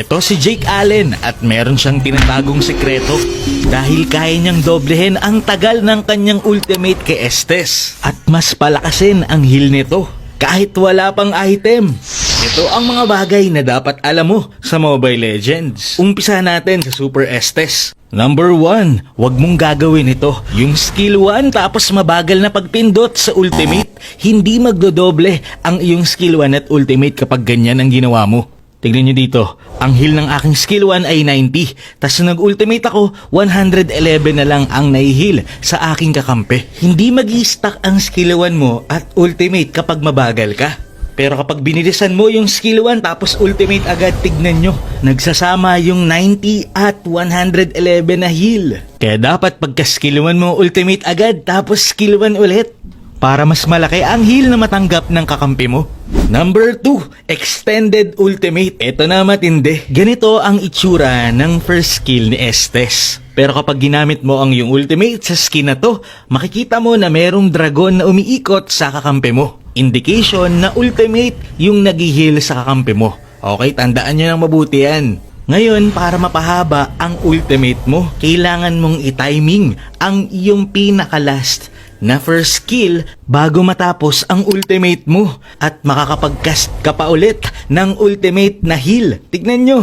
Ito si Jake Allen at meron siyang tinatagong sekreto dahil kaya niyang doblehin ang tagal ng kanyang ultimate kay Estes at mas palakasin ang heal nito kahit wala pang item. Ito ang mga bagay na dapat alam mo sa Mobile Legends. Umpisa natin sa Super Estes. Number 1, wag mong gagawin ito. Yung skill 1 tapos mabagal na pagpindot sa ultimate. Hindi magdodoble ang iyong skill 1 at ultimate kapag ganyan ang ginawa mo. Tignan nyo dito, ang heal ng aking skill 1 ay 90. Tapos nung nag-ultimate ako, 111 na lang ang naihil sa aking kakampi. Hindi mag stack ang skill 1 mo at ultimate kapag mabagal ka. Pero kapag binilisan mo yung skill 1 tapos ultimate agad, tignan nyo, nagsasama yung 90 at 111 na heal. Kaya dapat pagka skill 1 mo ultimate agad tapos skill 1 ulit para mas malaki ang heal na matanggap ng kakampi mo. Number 2, Extended Ultimate. Ito na matindi. Ganito ang itsura ng first skill ni Estes. Pero kapag ginamit mo ang yung ultimate sa skin na to, makikita mo na merong dragon na umiikot sa kakampi mo. Indication na ultimate yung nag-heal sa kakampi mo. Okay, tandaan nyo ng mabuti yan. Ngayon, para mapahaba ang ultimate mo, kailangan mong i-timing ang iyong pinaka-last na first skill bago matapos ang ultimate mo at makakapag-cast ka pa ulit ng ultimate na heal. Tignan nyo,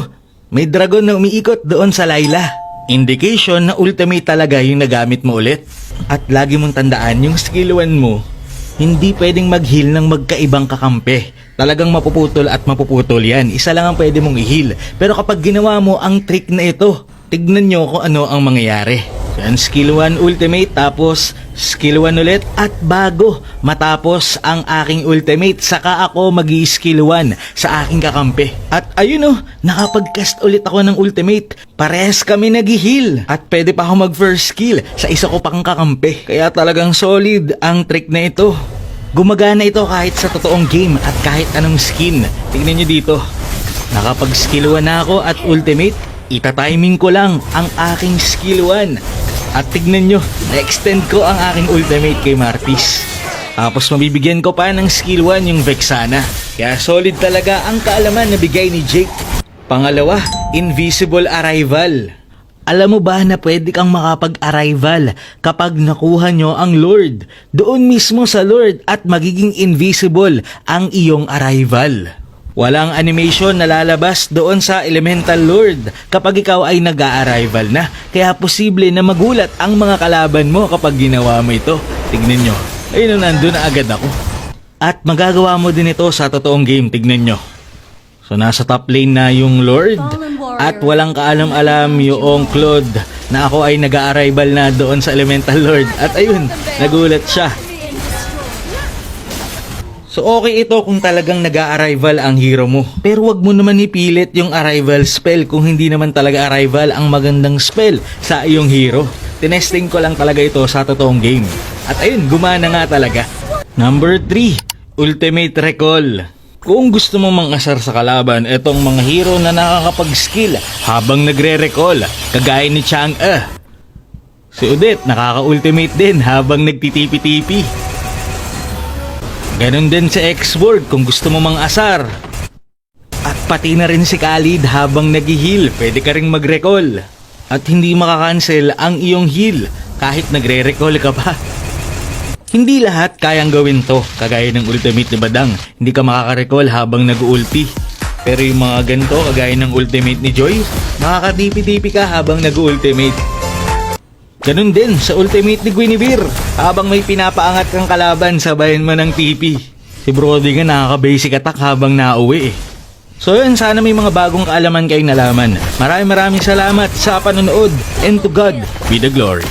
may dragon na umiikot doon sa Layla. Indication na ultimate talaga yung nagamit mo ulit. At lagi mong tandaan yung skill 1 mo, hindi pwedeng mag-heal ng magkaibang kakampi. Talagang mapuputol at mapuputol yan. Isa lang ang pwede mong i-heal. Pero kapag ginawa mo ang trick na ito, tignan nyo kung ano ang mangyayari. Yan, skill 1 ultimate, tapos skill 1 ulit, at bago matapos ang aking ultimate, saka ako mag skill 1 sa aking kakampi. At ayun oh, nakapag-cast ulit ako ng ultimate. Parehas kami nag-heal. At pwede pa ako mag-first skill sa isa ko pang kakampi. Kaya talagang solid ang trick na ito. Gumagana ito kahit sa totoong game at kahit anong skin. Tingnan nyo dito. Nakapag-skill 1 na ako at ultimate, ita-timing ko lang ang aking skill 1. At tignan nyo, na-extend ko ang aking ultimate kay Martis. Tapos mabibigyan ko pa ng skill 1 yung Vexana. Kaya solid talaga ang kaalaman na bigay ni Jake. Pangalawa, Invisible Arrival. Alam mo ba na pwede kang makapag-arrival kapag nakuha nyo ang Lord? Doon mismo sa Lord at magiging invisible ang iyong arrival. Walang animation na lalabas doon sa Elemental Lord kapag ikaw ay nag-a-arrival na. Kaya posible na magulat ang mga kalaban mo kapag ginawa mo ito. Tignan nyo. Ayun na nandun na agad ako. At magagawa mo din ito sa totoong game. Tignan nyo. So nasa top lane na yung Lord at walang kaalam-alam yung Claude na ako ay nag-a-arrival na doon sa Elemental Lord. At ayun, nagulat siya. So okay ito kung talagang nag-a-arrival ang hero mo. Pero wag mo naman ipilit yung arrival spell kung hindi naman talaga arrival ang magandang spell sa iyong hero. Tinesting ko lang talaga ito sa totoong game. At ayun, gumana nga talaga. Number 3, Ultimate Recall. Kung gusto mo mangasar sa kalaban, itong mga hero na nakakapag-skill habang nagre-recall, kagaya ni Chang E. Si Odette, nakaka-ultimate din habang nagtitipi-tipi. Ganon din si X-Word kung gusto mo mang asar. At pati na rin si Khalid habang nag-heal, pwede ka ring mag-recall. At hindi makakancel ang iyong heal kahit nagre-recall ka pa. Hindi lahat kayang gawin to, kagaya ng ultimate ni Badang. Hindi ka makaka-recall habang nag-ulti. Pero yung mga ganito, kagaya ng ultimate ni Joy, makakatipi-tipi ka habang nag-ultimate. Ganun din sa ultimate ni Guinevere. Habang may pinapaangat kang kalaban, sabayan mo ng TP. Si Brody nga nakaka-basic attack habang nauwi eh. So yun, sana may mga bagong kaalaman kayong nalaman. Maraming maraming salamat sa panonood and to God be the glory.